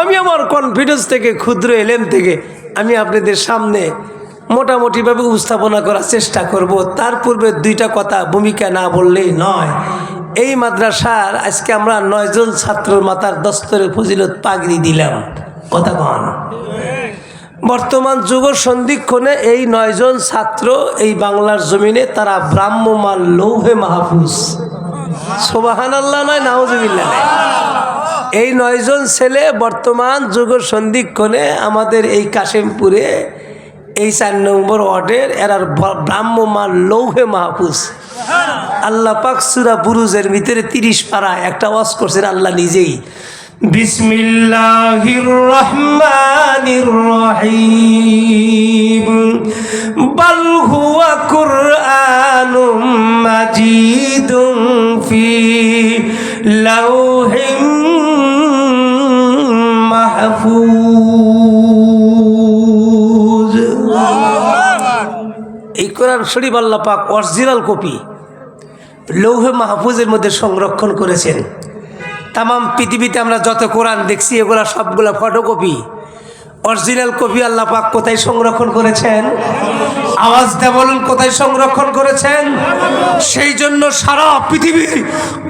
আমি আমার কনফিডেন্স থেকে, ক্ষুদ্র এলেম থেকে, আমি আপনাদের সামনে মোটামুটিভাবে উপস্থাপনা করার চেষ্টা করব। তার পূর্বে দুইটা কথা ভূমিকা না বললেই নয়। এই মাদ্রাসার আজকে আমরা নয়জন ছাত্রর মাতার দস্তরে ফজিলত পাগড়ি দিলাম। কথা কন। বর্তমান যুগ সন্ধিক্ষণে এই নয়জন ছাত্র এই বাংলার জমিনে তারা ব্রাহ্মমান লৌহে মাহফুজ। সোবাহান আল্লাহ নয়, নাউজুবিল্লাহ নয়। এই নয়জন ছেলে বর্তমান যুগ সন্ধিক্ষণে আমাদের এই কাশিমপুরে এই চার নম্বর ওয়ার্ডের, এরার ব্রাহ্মমান লৌহে মাহফুজ। আল্লাহ পাক সুরা বুরুজের ভিতরে তিরিশ পাড়া একটা ওয়াজ করছেন আল্লাহ নিজেই। বিসমিল্লাহির রহমানির রহিম বাল হুয়া কুরআনুম মাজিদুম ফি মাহফুজ। এই কোরআন শরীফ আল্লাহ পাক অরিজিনাল কপি লৌহে মাহফুজের মধ্যে সংরক্ষণ করেছেন। তামাম পৃথিবীতে আমরা যত কোরআন দেখছি, এগুলা সবগুলা ফটোকপি অরিজিনাল কপি আল্লাহ পাক কোথায় সংরক্ষণ করেছেন? আওয়াজ দেয়া বলুন, কোথায় সংরক্ষণ করেছেন? সেই জন্য সারা পৃথিবীর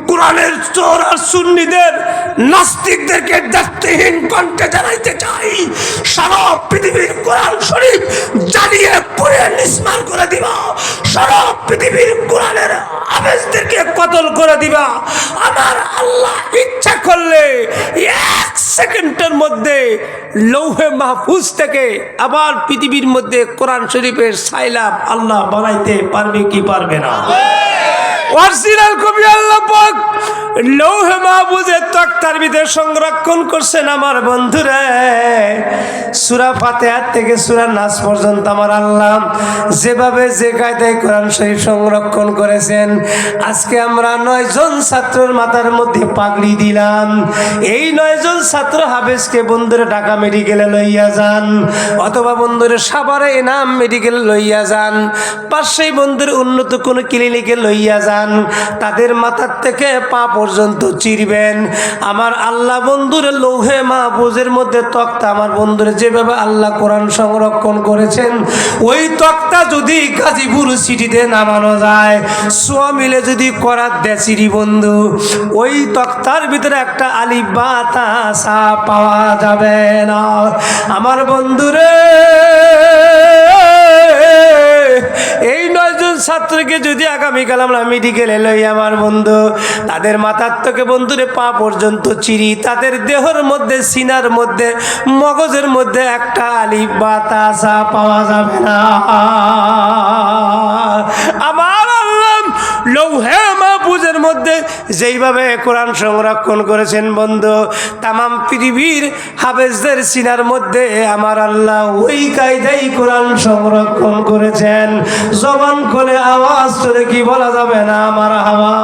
কোরআনের চোর আর সুন্নিদের, নাস্তিকদেরকে দায়িত্বহীন কণ্ঠে জানাইতে চাই। সারা পৃথিবীর কোরআন শরীফ জ্বালিয়ে পুড়ে নিস্মার করে দিবা। সারা পৃথিবীর কোরআনের আবেশদেরকে কতল করে দিবা। আমার আল্লাহ ইচ্ছা করলে এক সেকেন্ডের মধ্যে লৌহে মাহফুজ থেকে আবার পৃথিবীর মধ্যে কোরআন শরীফের সাইলাব আল্লাহ বানাইতে পারবে কি পারবে না। অরিজিনাল কবি আল্লাহ পাক লৌহে মাহফুজের তক্তার ভিতরে সংরক্ষণ করছেন আমার বন্ধুরে। সুরা ফাতেহার থেকে সুরা নাস পর্যন্ত আমার আল্লাহ যেভাবে যে কায়দায় কোরআন শরীফ সংরক্ষণ করেছেন আজকে আমরা নয়জন ছাত্রের মাথার মধ্যে পাগড়ি দিলাম। এই নয়জন ছাত্র হাফেজকে বন্ধুরে ঢাকা মেডিকেলে লইয়া যান। অথবা বন্ধুরে সাভারে এনাম মেডিকেলে লইয়া যান। পাশেই বন্ধুর উন্নত কোনো ক্লিনিকে লইয়া যান। তাদের মাথার থেকে পা পর্যন্ত চিরবেন। আমার আল্লাহ বন্ধুর লৌহে মাহফুজের মধ্যে তক্তা। আমার বন্ধুর যেভাবে আল্লাহ কোরআন সংরক্ষণ করেছেন, ওই তক্তা যদি গাজীপুর সিটিতে নামানো যায় সোয়া মিলে যদি করার সিঁড়ি বন্ধু, ওই তক্তার ভিতরে একটা আলি বাতাসা পাওয়া যাবে না। আমার বন্ধুরে, এই নয়জন ছাত্রকে যদি আগামীকাল আমরা মেডিকেলে লই, আমার বন্ধু, তাদের মাথার থেকে বন্ধুরে পা পর্যন্ত চিরি, তাদের দেহর মধ্যে, সিনার মধ্যে, মগজের মধ্যে একটা আলি বাতাসা পাওয়া যাবে না। আমার আল্লাহ লৌহে মাহফুজের মধ্যে যেইভাবে কোরআন সংরক্ষণ করেছেন বন্ধু, তামাম পৃথিবীর হাফেজদের সিনার মধ্যে আমার আল্লাহ ওই কায়দাই কোরআন সংরক্ষণ করেছেন। জবান করে আওয়াজ করে কি বলা যাবে না আমার হাওয়া?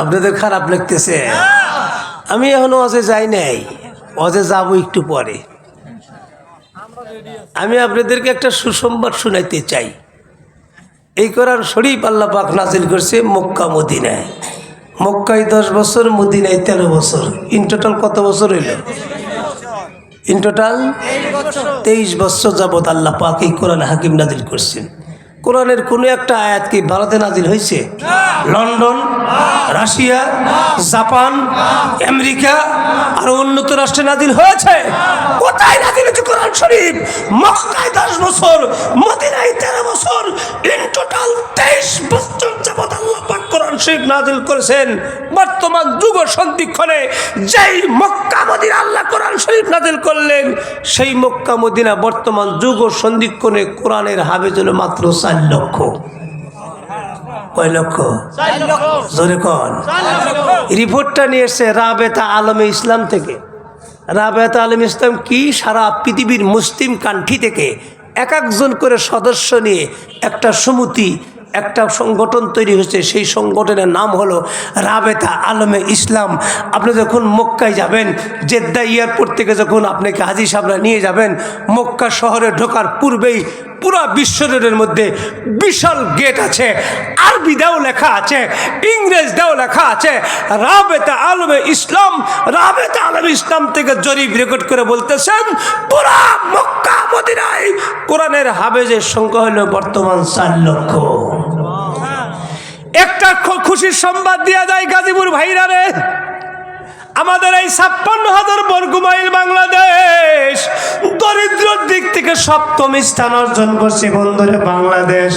আপনাদের খারাপ লাগতেছে। আমি এখনও অজে যাই নাই, অজে যাব একটু পরে। আমি আপনাদেরকে একটা সুসংবাদ শুনাইতে চাই। এই করার শরীফ আল্লাহ পাক নাজিল করছে মক্কা, মদিনায়। মক্কায় দশ বছর, মদিনায় তেরো বছর। ইন টোটাল কত বছর হইল? ইন টোটাল তেইশ বছর যাবৎ আল্লাহ পাক এই কোরআন হাকিম নাজিল করছেন। কোরআনের কোনো একটা আয়াত কি ভারতে নাজিল হয়েছে? লন্ডন, রাশিয়া, জাপান, আমেরিকা, আর উন্নত রাষ্ট্রে নাজিল হয়েছে। কোথায় নাজিল হয়েছে কোরআন শরীফ? মক্কায় দশ বছর, মদিনায় তেরো বছর ইন টোটাল তেইশ বছর যাবৎ আল্লাহ পাক কোরআন শরীফ নাজিল করেছেন। বর্তমান যুগ সন্ধিক্ষণে যেই মক্কা মদিনা আল্লাহ কোরআন শরীফ নাজিল করলেন, সেই মক্কা, মদিনা বর্তমান যুগ সন্ধিক্ষণে কোরআনের হলো মাত্র চার লক্ষ। কয় লক্ষ? জোরে কন। রিপোর্টটা নিয়ে এসছে রাবেতা আলমে ইসলাম থেকে। রাবেতা আলম ইসলাম কি সারা পৃথিবীর মুসলিম কান্ট্রি থেকে এক একজন করে সদস্য নিয়ে একটা সমিতি একটা সংগঠন তৈরি হয়েছে, সেই সংগঠনের নাম হলো রাবেতা আলমে ইসলাম। আপনি যখন মক্কায় যাবেন, জেদ্দা এয়ারপোর্ট থেকে যখন আপনাকে হাজি সাহরা নিয়ে যাবেন, মক্কা শহরে ঢোকার পূর্বেই পুরা বিশ্ব রোডের মধ্যে বিশাল গেট আছে, আরবিদাও লেখা আছে, ইংরেজদাও লেখা আছে, রাবেতা আলমে ইসলাম, রাবেতা আলম ইসলাম থেকে জরিপ রেকর্ড করে বলতেছেন, পুরা মক্কা মদিনায় কোরআনের হাবেজের সংখ্যা হলো বর্তমান চার লক্ষ। একটা খুশির সংবাদ দিয়া যায় গাজীপুর ভাইরা রে আমাদের এই ছাপ্পান্ন হাজার বর্গ মাইল বাংলাদেশ। দরিদ্রর দিক থেকে সপ্তম স্থান অর্জন করছে বন্ধুরে বাংলাদেশ।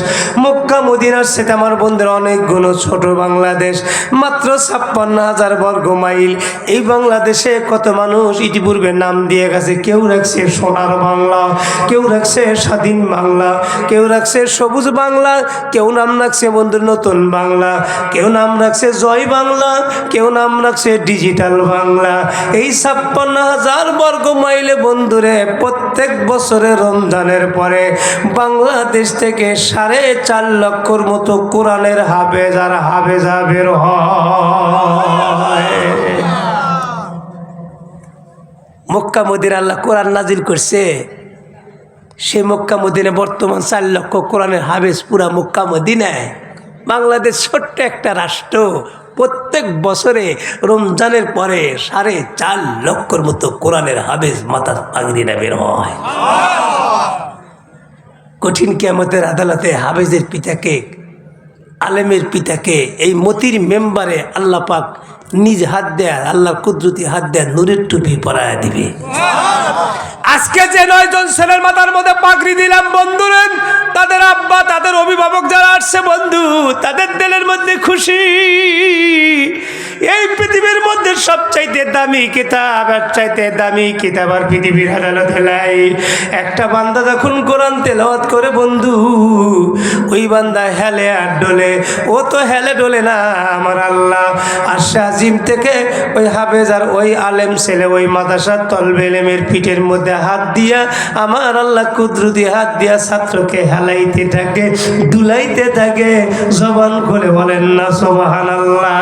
মক্কা, মদিনার সাথে আমার বন্ধুরা অনেক গুণ ছোট বাংলাদেশ। মাত্র ছাপ্পান্ন হাজার বর্গ মাইল এই বাংলাদেশে কত মানুষ ইতিপূর্বে নাম দিয়ে গেছে? কেউ রাখছে সোনার বাংলা, কেউ রাখছে স্বাধীন বাংলা, কেউ রাখছে সবুজ বাংলা, কেউ নাম রাখছে বন্ধুর নতুন বাংলা, কেউ নাম রাখছে জয় বাংলা, কেউ নাম রাখছে ডিজিটাল বাংলা। এই ছাপ্পান্ন হাজার বর্গ মাইলে বন্ধুরে, প্রত্যেক বছরে রমজানের পরে বাংলাদেশ থেকে সাড়ে চার লক্ষর মতো কোরআনের হাবেজ আর হাবেজা বের মক্কা মদির আল্লাহ কোরআন নাজিল করছে। সে মক্কা মদিনে বর্তমান চার লক্ষ কোরআনের হাবেজ পুরা মক্কা মদিনায়। বাংলাদেশ ছোট্ট একটা রাষ্ট্র প্রত্যেক বছরে রমজানের পরে সাড়ে চার লক্ষর মতো কোরআনের হাবেজ মাথা পাগড়িনা বের হয়। কঠিন কেমতের আদালতে হাবেজের পিতাকে আলেমের পিতাকে, এই মতির মেম্বারে আল্লাহ পাক নিজ হাত দেয় আল্লাহ কুদরতি হাত দেয় নূরের টুপি পরায় দিবে। আজকে যে নয়জন ছেলের মাথার মধ্যে পাগড়ি দিলাম, বন্ধুরা, তাদের আব্বা, তাদের অভিভাবক যারা আসছে, বন্ধু, তাদের দিলের মধ্যে খুশি। এই পৃথিবীর মধ্যে সবচাইতে দামি কিতাব, আর চাইতে দামি কিতাব আর পৃথিবীর আদালতে লাই একটা বান্দা যখন কোরআন তেলাওয়াত করে, বন্ধু, ওই বান্দা হেলে আর ডোলে। ও তো হেলে ডোলে না, আমার আল্লাহ। আর শাহিম থেকে ওই হাফেজ আর ওই আলেম ছেলে, ওই মাদাসার তলবে এলেমের পিঠের মধ্যে হাত দিয়া, আমার আল্লাহ কুদরতি হাত দিয়া ছাত্রকে হেলাইতে থাকে, দুলাইতে থাকে। জবান করে বলেন না সোবাহান আল্লাহ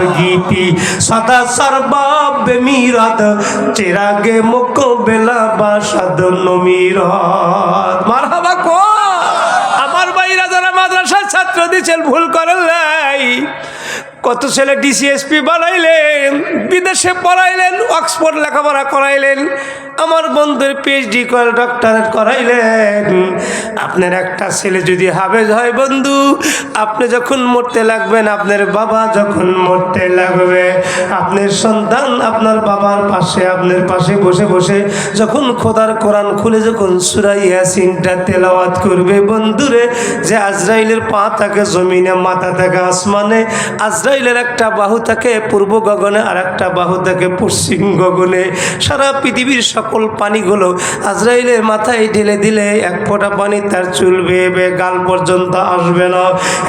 আগার গীতি সদা সর্বাব বেমিরত চেরাগে মুখ বেলা বাসাদ নমিরত। মারহাবা কো আমার ভাইরা যারা মাদ্রাসার ছাত্র দিচ্ছেন ভুল করেন নাই। কত ছেলে ডিসিএসপি বানাইলেন, বিদেশে পড়াইলেন অক্সফোর্ড লেখাপড়া করাইলেন। আমার বন্ধুর পিএইচডি করে ডক্টরেট করাইলেন। আপনার একটা ছেলে যদি হাবেজ হয় বন্ধু, আপনি যখন মরতে লাগবেন, আপনার বাবা যখন মরতে লাগবে, আপনার সন্তান আপনার বাবার পাশে, আপনার পাশে বসে বসে যখন খোদার কোরআন খুলে যখন সুরাই ইয়াসিনটা তেলাওয়াত করবে, বন্ধুরে, যে আজরাইলের পা থাকে জমিনে, মাথা থাকে আসমানে, আজরাইলের একটা বাহু থাকে পূর্ব গগনে, আর একটা বাহু থাকে পশ্চিম গগনে। সারা পৃথিবীর সকল পানিগুলো আজরাইলের মাথায় ঢেলে দিলে এক ফোঁটা পানি তার চুল বেয়ে বেয়ে গাল পর্যন্ত আসবে না।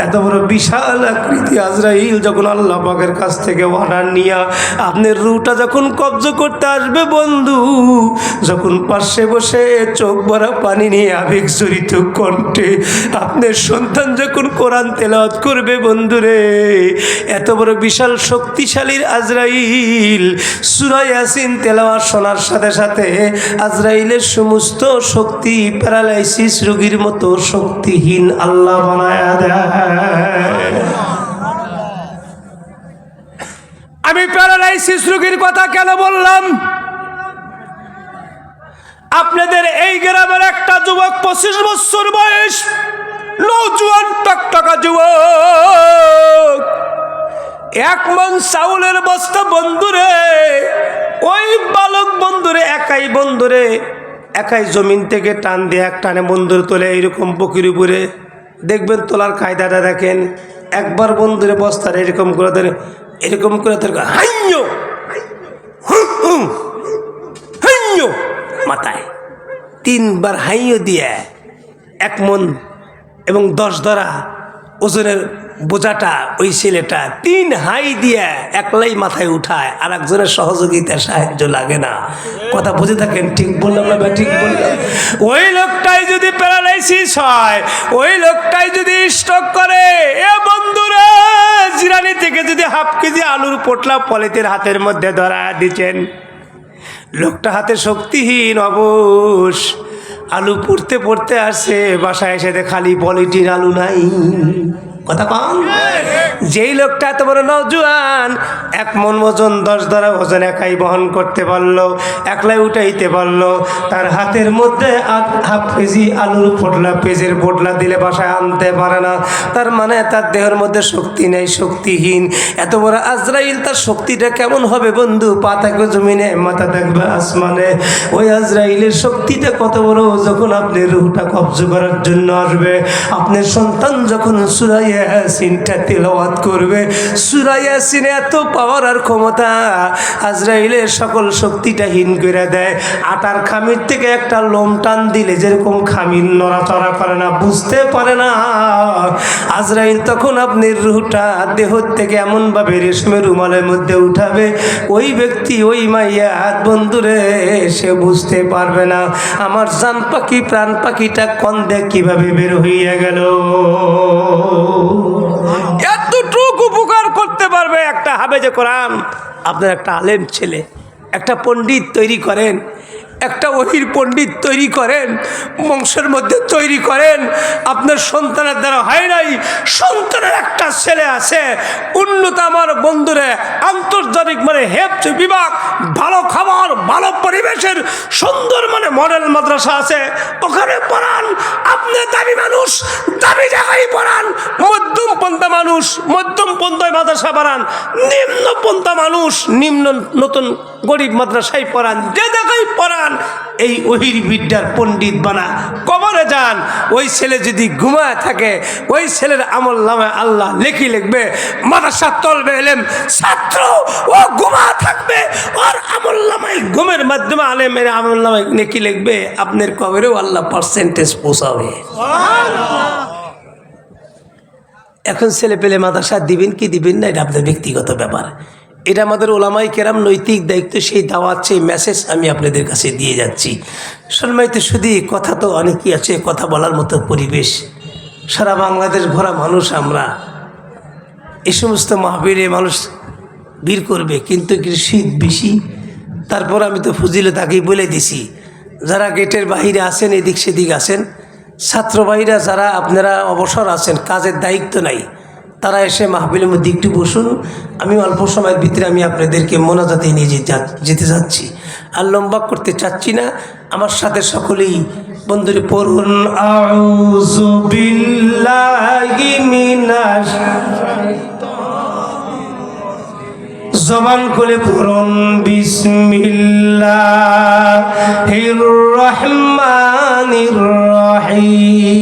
এত বড় বিশাল আকৃতি আজরাইল যখন আল্লাহ পাকের কাছ থেকে অর্ডার নিয়ে আপনার রুটা যখন কবজ করতে আসবে বন্ধু, যখন পাশে বসে চোখ ভরা পানি নিয়ে আবেগ জড়িত কণ্ঠে আপনার সন্তান যখন কোরআন তেলাওয়াত করবে বন্ধুরে এত বড় বিশাল শক্তিশালীর আজরাইল সুরাই ইয়াসিন তেলাওয়াত শোনার সাথে সাথে আজরাইলের সমস্ত শক্তি প্যারালাইসিস রোগীর মতো শক্তিহীন আল্লাহ বানায় দেয়। আমি প্যারালাইসিস রোগীর কথা কেন বললাম? আপনাদের এই গ্রামের একটা যুবক পঁচিশ বছর বয়স, নৌজুয়ান টকটকা যুবক। এক মন চাউলের বস্তা বন্ধুরে ওই বালক বন্ধুরে, একাই বন্ধুরে, একাই জমিন থেকে টান দিয়ে এক টানে বন্ধুর তোলে এইরকম বকির উপরে। দেখবেন তোলার কায়দাটা দেখেন, একবার বন্ধুরে বস্তার এরকম করে ধরে, এরকম করে ধরে হুম, হাইয় মাথায়। তিনবার হাইয় দিয়ে, এক মন এবং দশ ধরা ওজনের বোঝাটা ওই ছেলেটা তিন হাই দিয়ে একলাই মাথায় উঠায় আর একজনের সহযোগিতা সাহায্য লাগে না। কথা বুঝে থাকেন? ঠিক বললাম না বা ঠিক বললাম। ওই লোকটাই যদি প্যারালাইসিস হয়, ওই লোকটাই যদি স্ট্রোক করে, এ বন্ধুরা, জিরানি থেকে যদি হাফ কেজি আলুর পোটলা পলিতের হাতের মধ্যে ধরা দিচ্ছেন লোকটা হাতে শক্তিহীন, অবশ। আলু পড়তে পড়তে আসছে বাসায় এসে খালি পলিটির আলু নাই। কথা কম যেই লোকটা এত বড় নজুয়ান এক মন ওজন, দশ দ্বারা ওজন একাই বহন করতে পারল, একলাই উঠাইতে পারল। তার হাতের মধ্যে হাফ কেজি আলুর পোটলা পেঁজের পোটলা দিলে বাসায় আনতে পারে না। তার মানে তার দেহের মধ্যে শক্তি নেই, শক্তিহীন। এত বড় আজরাইল, তার শক্তিটা কেমন হবে বন্ধু? পা থাকবে জমিনে, মাথা থাকবে আসমানে। ওই আজরাইলের শক্তিটা কত বড়, যখন আপনি রুহটা কবজ করার জন্য আসবে। আপনার সন্তান যখন সুরাইয়া সিনটা তেলাওয়াত করবে। সুরাইয়া সিনে এত পাওয়ার আর ক্ষমতা, আজরাইলের সকল শক্তিটা হীন করে দেয়। আটার খামির থেকে একটা লোম টান দিলে যেরকম খামির নড়াচড়া করে না, বুঝতে পারে না। আজরাইল তখন আপনি রুহটা দেহ থেকে এমনভাবে রেশমের রুমালের মধ্যে উঠাবে। ওই ব্যক্তি, ওই মাইয়া বন্ধুরে, সে বুঝতে পারবে না, আমার জান পাখি, প্রাণ পাখিটা কন্দে কীভাবে বের হইয়া গেল? এতটুকু উপকার করতে পারবে একটা হাবেজে কোরআন। আপনার একটা আলেম ছেলে, একটা পণ্ডিত তৈরি করেন। একটা ওহির পণ্ডিত তৈরি করেন, বংশের মধ্যে তৈরি করেন। আপনার সন্তানের দ্বারা হয় নাই। সন্তানের একটা ছেলে আছে, উন্নত আমার বন্ধুরে আন্তর্জাতিক মানে হেফ বিভাগ, ভালো খাবার, ভালো পরিবেশের, সুন্দর মানে মডেল মাদ্রাসা আছে। ওখানে পড়ান, আপনি দাবি মানুষ দাবি জায়গায় পড়ান। মধ্যম পন্থা মানুষ, মধ্যম পন্থায় মাদ্রাসা পড়ান নিম্ন পন্থা মানুষ, নিম্ন নতুন গরিব মাদ্রাসায় পড়ান। যে জায়গায় পড়ান এই ওহির বিদ্যার পণ্ডিত বানা, কবরে যান। ওই ছেলে যদি ঘুমায় থাকে, ওই ছেলের আমল নামে আল্লাহ লেখি লিখবে মাদ্রাসা তলবে এলেম, ছাত্র, ও ঘুমা থাকবে, ওর আমল নামায়, ঘুমের মাধ্যমে আলেমের আমল নামায় নেকি লিখবে, আপনার কবরেও আল্লাহ পার্সেন্টেজ পৌঁছাবে। এখন ছেলে পেলে মাদ্রাসা দিবেন কি দিবেন না, এটা আপনার ব্যক্তিগত ব্যাপার। এটা আমাদের ওলামাই কেরাম নৈতিক দায়িত্ব, সেই দাওয়াত, সেই মেসেজ আমি আপনাদের কাছে দিয়ে যাচ্ছি। সম্মানিত শুধু কথা তো অনেকই আছে, কথা বলার মতো পরিবেশ। সারা বাংলাদেশ ঘোরা মানুষ আমরা। এই সমস্ত মাহবীরে মানুষ ভিড় করবে, কিন্তু শীত বেশি। তারপর আমি তো ফজিলে তাকেই বলে দিছি, যারা গেটের বাহিরে আছেন, এদিক সেদিক আছেন, ছাত্রবাহীরা যারা আপনারা অবসর আছেন, কাজের দায়িত্ব নাই। তারা এসে মাহবিলের মধ্যে একটু বসুন। আমি অল্প সময়ের ভিতরে আমি আপনাদেরকে মোনাজাতে নিয়ে যেতে যাচ্ছি। আর লম্বা করতে চাচ্ছি না। আমার সাথে সকলেই বন্ধুরে পড়ুন। জবান খুলে পড়ুন। বিসমিল্লাহির রহমানির রহিম।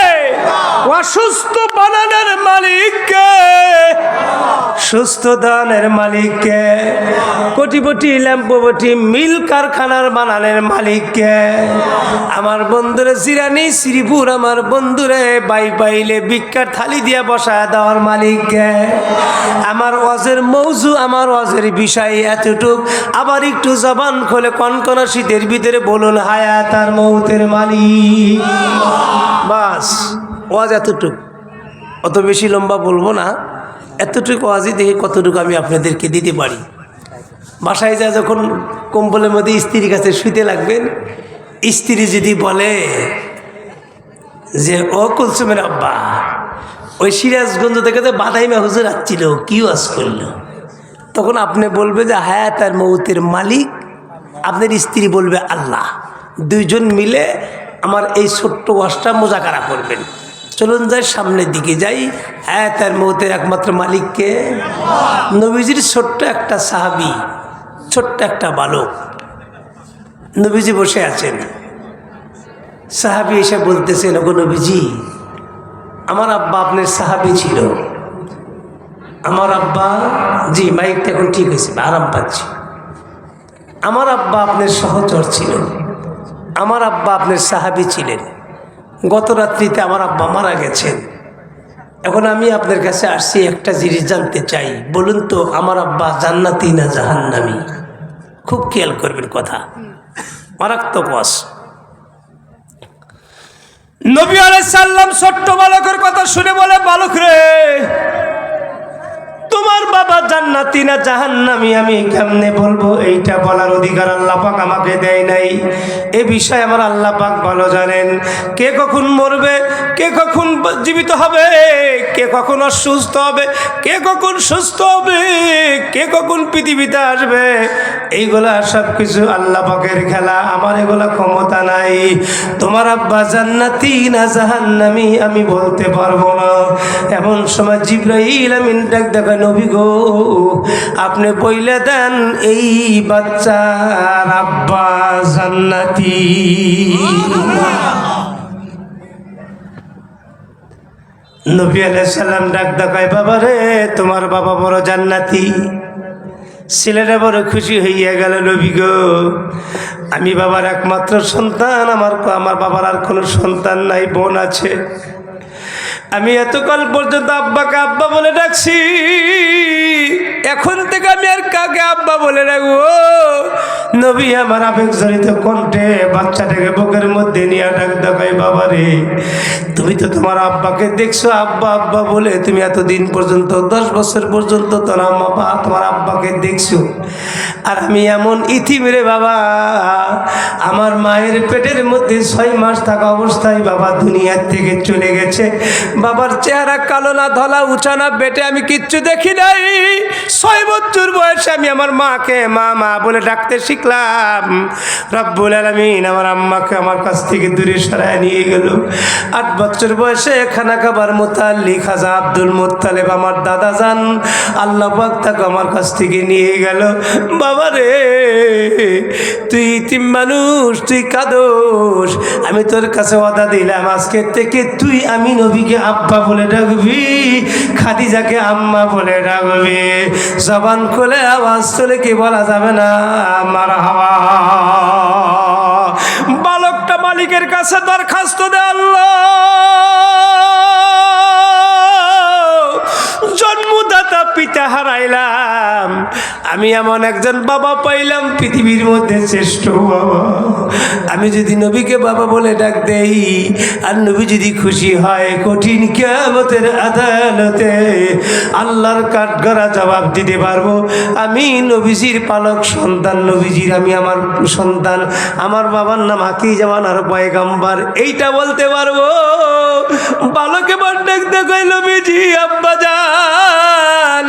অসুস্থ বানানোর মালিককে, সুস্থ দানের মালিককে কোটিপটি ল্যাম্পবটি মিল কারখানার বানানের মালিককে। আমার বন্ধুরে জিরানি, শ্রীপুর আমার বন্ধুরে, বাই বাইলে ভিক্ষার থালি দিয়া বসায় দেওয়ার মালিককে। আমার অজের মৌজু, আমার অজের বিষয় এতটুক। আবার একটু জবান খোলে কনকনা শীতের ভিতরে বলুন হায়াত আর মৌতের মালিক। বাস। ওয়াজ এতটুক। অত বেশি লম্বা বলব না। এতটুকু ওয়াজই দেখে কতটুকু আমি আপনাদেরকে দিতে পারি। বাসায় যা যখন কম্বলের মধ্যে স্ত্রীর কাছে শুইতে লাগবেন, স্ত্রী যদি বলে যে, ও কুলসুমের আব্বা, ওই সিরাজগঞ্জ থেকে যে বাদাইমা হুজুর আসছিল, কি ওয়াজ করল? তখন আপনি বলবে যে হায়াত আর মৌতের মালিক, আপনার স্ত্রী বলবে আল্লাহ। দুইজন মিলে আমার এই ছোট্ট ওয়াজটা মোজাকারা করবেন। চলুন যাই সামনের দিকে যাই। হায়াত আর মৌতের একমাত্র মালিককে। নবীজির ছোট্ট একটা সাহাবি, ছোট্ট একটা বালক। নবীজি বসে আছেন। সাহাবি এসে বলতেছেন ওগো নবীজি, আমার আব্বা আপনার সাহাবি ছিল। আমার আব্বা, জি, মাইকটা এখন ঠিক হয়েছে, আরাম পাচ্ছি। আমার আব্বা আপনার সহচর ছিল আমার আব্বা আপনার সাহাবি ছিলেন। গত রাত্রিতে আমার আব্বা মারা গেছেন। এখন আমি আপনার কাছে আসছি, একটা জিনিস জানতে চাই। বলুন তো, আমার আব্বা জান্নাতি না জাহান্নামি? খুব খেয়াল করবেন কথা। মারাত্মক ওয়াস নবী সাল্লাম ছোট্ট বালকের কথা শুনে বলে, বালক রে, তোমার বাবা জান্নাতি না জাহান্নামি? আমি কেমনে বলব? এইটা বলার অধিকার আল্লাপাক আমাকে দেয় নাই। এ বিষয়ে আমার আল্লাহ পাক ভালো জানেন। কে কখন মরবে, কে কখন জীবিত হবে, কে কখন অসুস্থ হবে, কে কখন সুস্থ হবে, কে কখন পৃথিবীতে আসবে, এইগুলা সব কিছু আল্লাহ পাকের খেলা। আমার এগুলা ক্ষমতা নাই। তোমার আব্বা জান্নাতি না জাহান্নামি আমি বলতে পারব না। এমন সময় জিব্রাইল আমিন ডাক দেখা, নবী গো, আপনি বইলে দেন এই বাচ্চার আব্বা জান্নাতি নবী আলাইসাল্লাম ডাক দেখায় বাবা রে, তোমার বাবা বড় জান্নাতি। ছেলেরা বড় খুশি হইয়া গেল নবী গো। আমি বাবার একমাত্র সন্তান, আমার আমার বাবার আর কোনো সন্তান নাই, বোন আছে। আমি এতকাল পর্যন্ত আব্বাকে আব্বা বলে ডাকছি। এখন থেকে আমি আর কাকে আব্বা বলে রাখব? নবী আমার আবেগ জড়িত কণ্ঠে বাচ্চাটাকে বুকের মধ্যে নিয়ে ডাক দেখাই বাবা রে তুমি তো তোমার আব্বাকে দেখছ, আব্বা আব্বা বলে তুমি এতদিন পর্যন্ত, দশ বছর পর্যন্ত তোর আম্মা তোমার আব্বাকে দেখছ। আর আমি এমন ইথিম রে বাবা, আমার মায়ের পেটের মধ্যে ছয় মাস থাকা অবস্থায় বাবা দুনিয়ার থেকে চলে গেছে। বাবার চেহারা কালো না, ধলা, উঁচা না, বেটে আমি কিচ্ছু দেখি নাই। ছয় বছর বয়সে আমি আমার মাকে মা মা বলে ডাকতে শিখলাম। রব্বুল আলমিন আমার আম্মাকে আমার কাছ থেকে দূরে সরায় নিয়ে গেল। আট বছর বয়সে খানা খাবার মোতাল্লি খাজা আব্দুল মোত্তালেব আমার দাদা যান, আল্লাহ তাকে আমার কাছ থেকে নিয়ে গেল। বাবা রে, তুই তিন মানুষ, তুই কাদোস, আমি তোর কাছে ওয়াদা দিলাম আজকের থেকে তুই আমি নবীকে আব্বা বলে ডাকবি, খাদিজাকে আম্মা বলে ডাকবি। জবান খুলে আওয়াজ তুলে কি বলা যাবে না? আমার হাওয়া বালকটা মালিকের কাছে দরখাস্ত দে আল্লাহ। আমি এমন একজন বাবা পাইলাম পৃথিবীর মধ্যে শ্রেষ্ঠ বাবা। আমি যদি নবীকে বাবা বলে ডাক দেই, আর নবী যদি খুশি হয় কঠিন কেমতের আদালতে আল্লাহর কাঠগড়া জবাব দিতে পারব। আমি নবীজির পালক সন্তান, নবীজির আমি আমার সন্তান, আমার বাবার নাম হাকি জামান আর পয়গাম্বার, এইটা বলতে পারব। বালকে বার ডাক দেখাই নবীজি, আব্বা যান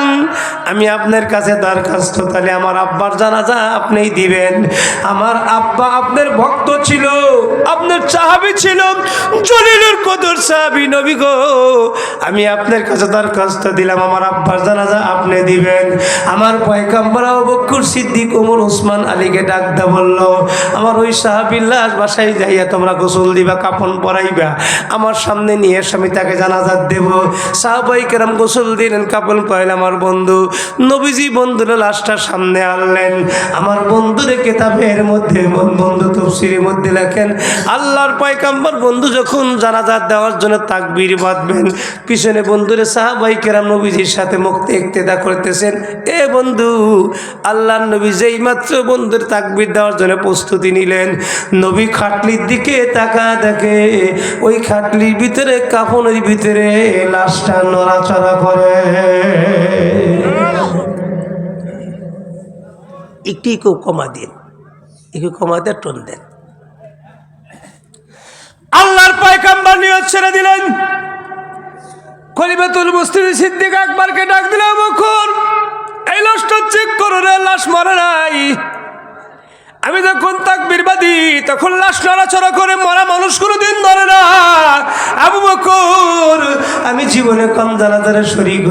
আমি আপনার কাছে দরখাস্ত তাহলে আমার আব্বার জানাজা আপনিই দিবেন। আমার আব্বা আপনার ভক্ত ছিল, আপনার চাহাবি ছিল জলিলুর কদর সাহাবি নবী গো। আমি আপনার কাছে দরখাস্ত দিলাম, আমার আব্বার জানাজা আপনি দিবেন। আমার পয়কাম্বরা বক্ষুর সিদ্দিক ওমর ওসমান আলীকে ডাকদা বলল, আমার ওই সাহাবিল্লাস বাসায় যাইয়া তোমরা গোসল দিবা, কাপন পরাইবা। আমার সামনে নিয়ে এসে, আমি তাকে জানাজার দেব। সাহাবাই কেরাম গোসল দিলেন, কাপন পরাইল আমার বন্ধু, নবীজি বন্ধুরা লাশটার সামনে আনলেন। আমার বন্ধুরে কেতাবের মধ্যে বন্ধু তফসিরের মধ্যে লেখেন, আল্লাহর পয়কাম্বর বন্ধু যখন জানাজার দেওয়ার জন্য তাকবির বাঁধবেন, পিছনে বন্ধুরে সাহাবাই কেরাম নবীজির সাথে মুক্তি একতেদা করতেছেন, এ বন্ধু, আল্লাহর নবী যেই মাত্র বন্ধুর তাকবির দেওয়ার জন্য প্রস্তুতি নিলেন, নবী খাটলির দিকে তাকা দেখে, ওই খাটলির ভিতরে, কাফনের ভিতরে লাশটা নড়াচড়া করে। একটু কেউ কমা দিন একটু কমা দিয়ে টোন দেন আল্লাহর পায়খাম্বার নিয়ত ছেড়ে দিলেন। খলিফাতুল মুসলিম সিদ্দিক আকবরকে ডাক দিলাম এই লাশটা চেক করো রে, লাশ মরে নাই। আমি যখন তাক বীরবাদী তখন লাশ নড়াচড়া করে মরা মানুষ কোনো দিন ধরে না। আবু বকর, আমি জীবনে কম জানাজারে শরিক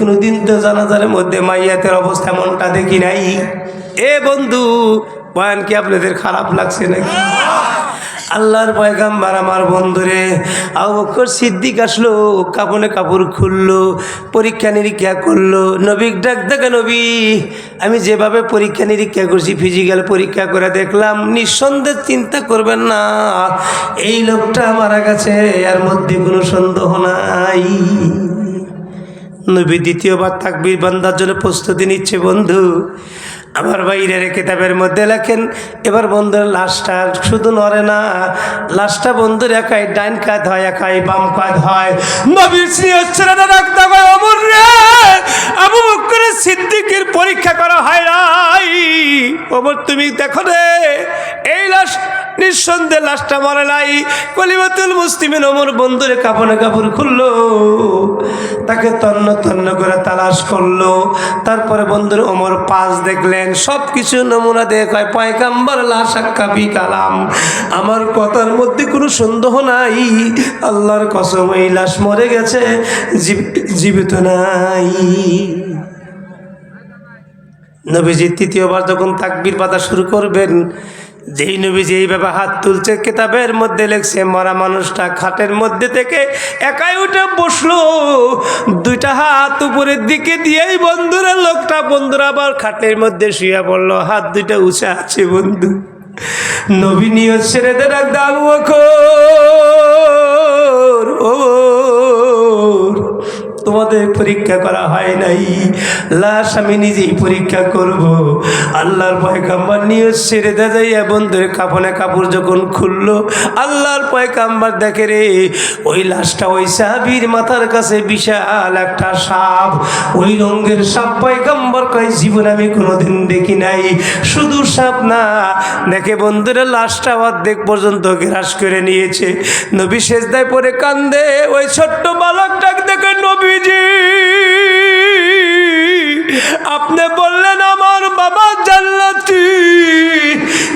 কোনো দিন তো জানাজারের মধ্যে মাইয়াতের অবস্থা মনটা দেখি নাই। এ বন্ধু, বয়ান কি আপনাদের খারাপ লাগছে নাকি? আল্লাহর পয়গাম্বার আমার বন্ধুরে। আবু বকর সিদ্দিক আসলো, কাপনে কাপড় খুললো, পরীক্ষা নিরীক্ষা করল। নবীক ডাক, দেখে নবী, আমি যেভাবে পরীক্ষা নিরীক্ষা করছি ফিজিক্যাল পরীক্ষা করে দেখলাম, নিঃসন্দেহ চিন্তা করবেন না, এই লোকটা মারা গেছে, এর মধ্যে কোনো সন্দেহ নাই। নবী দ্বিতীয়বার তাকবির বান্দার জন্য প্রস্তুতি নিচ্ছে, বন্ধু আমার বাইরের কেতাবের মধ্যে লেখেন, এবার বন্ধুর লাশটা শুধু নড়ে না, লাশটা বন্ধুর একাই ডাইন কাঁধ হয়, একাই বাম কাঁধ হয়। নবীর ছেলেটা রাখতে হয় অমর রে, আবু বকরের সিদ্দিকের পরীক্ষা করা হয় নাই। অমর, তুমি দেখো রে, এই লাশ, নিঃসন্দেহে লাশটা মরে নাই। কলিমাতুল মুসলিমের অমর বন্ধুরে কাপড়ে কাপড় খুললো, তাকে তন্ন তন্ন করে তালাশ করল। তারপরে বন্ধুর ওমর পাশ দেখলেন সব কিছু নমুনা দেখায় কয় পয়কাম্বর লাশাক্কাবি কালাম। আমার কথার মধ্যে কোনো সন্দেহ নাই। আল্লাহর কসম, এই লাশ মরে গেছে জীবিত নাই। নবীজি তৃতীয়বার যখন তাকবির পাতা শুরু করবেন যেই নবীজি এইভাবে হাত তুলছে, কেতাবের মধ্যে লেখছে, মরা মানুষটা খাটের মধ্যে থেকে একাই উঠে বসল। দুইটা হাত উপরের দিকে দিয়েই বন্ধুরা, লোকটা বন্ধুরা আবার খাটের মধ্যে শুয়ে পড়ল। হাত দুইটা উঁচে আছে বন্ধু। নবী নিয়ত ছেড়ে দে রাখ ও তোমাদের পরীক্ষা করা হয় নাই। লাশ আমি নিজেই পরীক্ষা করব। আল্লাহর পয়কাম্বার নিয়ে ছেড়ে দে যাইয়া বন্ধুর কাপনে কাপড় যখন খুললো, আল্লাহর পয়কাম্বার দেখে রে, ওই লাশটা ওই সাহাবির মাথার কাছে বিশাল একটা সাপ। ওই রঙের সাপ পয়কাম্বার কয়, জীবন আমি কোনোদিন দেখি নাই। শুধু সাপ না। দেখে বন্ধুরা লাশটা অর্ধেক পর্যন্ত গ্রাস করে নিয়েছে। নবী শেষদায় পরে কান্দে, ওই ছোট্ট বালকটাক দেখে নবীজি। আপনি বললেন, আমার বাবা জান্নাতি।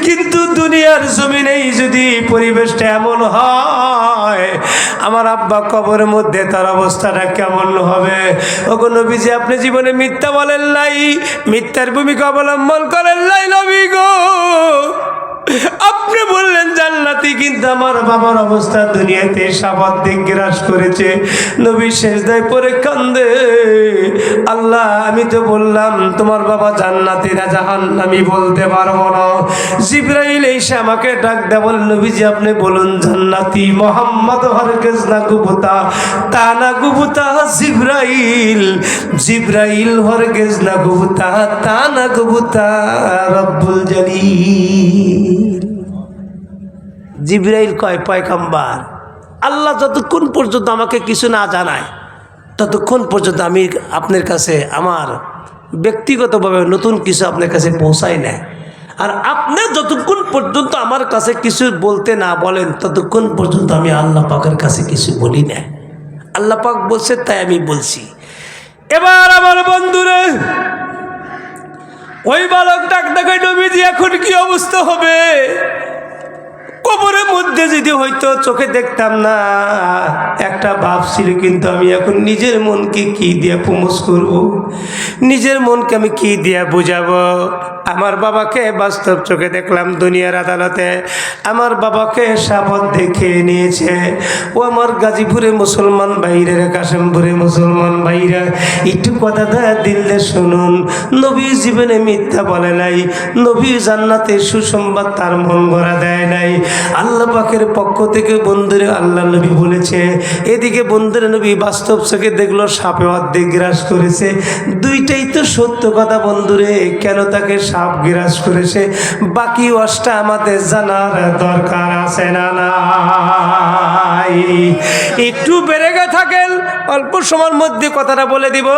কিন্তু দুনিয়ার জমিনেই যদি পরিবেশটা এমন হয়, আমার আব্বা কবরের মধ্যে তার অবস্থাটা কেমন হবে? ওগো নবীজি, আপনি জীবনে মিথ্যা বলেন নাই, মিথ্যার ভূমিকা অবলম্বন করেন নাই নবী গো। আপনি বললেন জান্নাতি, কিন্তু আমার বাবার অবস্থা দুনিয়াতে সাবাদ্দিক গ্রাস করেছে। নবী শেষদায় পরে কান্দে। আল্লাহ, আমি তো বললাম, তোমার বাবা জান্নাতি না আমি বলতে পারব না। জিব্রাইল এসে আমাকে ডাক দেয়, বলে, নবীজি, আপনি বলুন, জান্নাতি মোহাম্মদ হরগেজ না গুবুতা তা না গুবুতা জিব্রাইল? জিব্রাইল হরগেজ না গুবুতা তা না গুবুতা রব্বুল জালিল। জিব্রাইল কয় পয়কাম্বার আল্লাহ যতক্ষণ পর্যন্ত আমাকে কিছু না জানায়, ততক্ষণ পর্যন্ত আমি আপনার কাছে আমার ব্যক্তিগতভাবে নতুন কিছু আপনার কাছে পৌঁছাই নেয় আর আপনি যতক্ষণ পর্যন্ত আমার কাছে কিছু বলতে না বলেন, ততক্ষণ পর্যন্ত আমি আল্লাহ পাকের কাছে কিছু বলি না আল্লাহ পাক বলছে, তাই আমি বলছি। এবার আমার বন্ধুরে, ওই বালক ডাক দেখাই নবীজি, এখন কি অবস্থা হবে? কবরের মধ্যে যদি হয়তো চোখে দেখতাম না, একটা ভাব ছিল কিন্তু আমি এখন নিজের মনকে কি দিয়ে পুমস করব। নিজের মনকে আমি কি দিয়ে বুঝাবো আমার বাবাকে বাস্তব চোখে দেখলাম দুনিয়ার আদালতে। আমার বাবাকে সাপত দেখে নিয়েছে। ও আমার গাজীপুরে মুসলমান বাইরে কাশেমপুরে মুসলমান বাইরে একটু কথা দেয় দিল্লে শুনুন। নবী জীবনে মিথ্যা বলে নাই। নবী জান্নাতের সুসংবাদ তার মন গড়া দেয় নাই। আল্লাহ পাকের পক্ষ থেকে বন্ধুরে আল্লাহ নবী বলেছে, এদিকে বন্ধুরে নবী বাস্তব চোখে দেখল, সাপে অর্ধেক গ্রাস করেছে। দুইটাই তো সত্য কথা বন্ধুরে, কেন তাকে সাপ গ্রাস করেছে। বাকি অষ্টা আমাদের জানার দরকার আছে না একটু বেড়ে গে থাকেন অল্প সময়ের মধ্যে কথাটা বলে দিব।